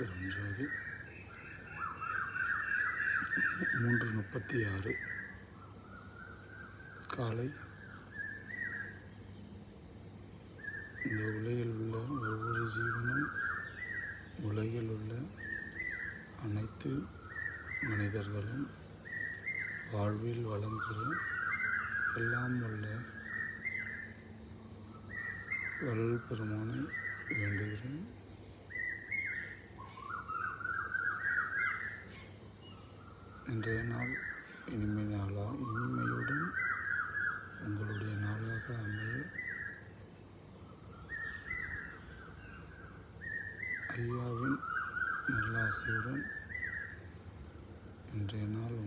ஜோதி மூன்று முப்பத்தி ஆறு காலை. இந்த உலகில் உள்ள ஒவ்வொரு ஜீவனும் உலகில் உள்ள அனைத்து மனிதர்களும் வாழ்வில் வளம் பெறும் எல்லாம் உள்ள வள்ளல் பெருமானை வேண்டுகிறேன். இன்றைய நாள் இனிமை நாளாக இனிமையுடன் உங்களுடைய நாளாக அமைய. ஐயாவின் நல்லாசையுடன் இன்றைய நாள்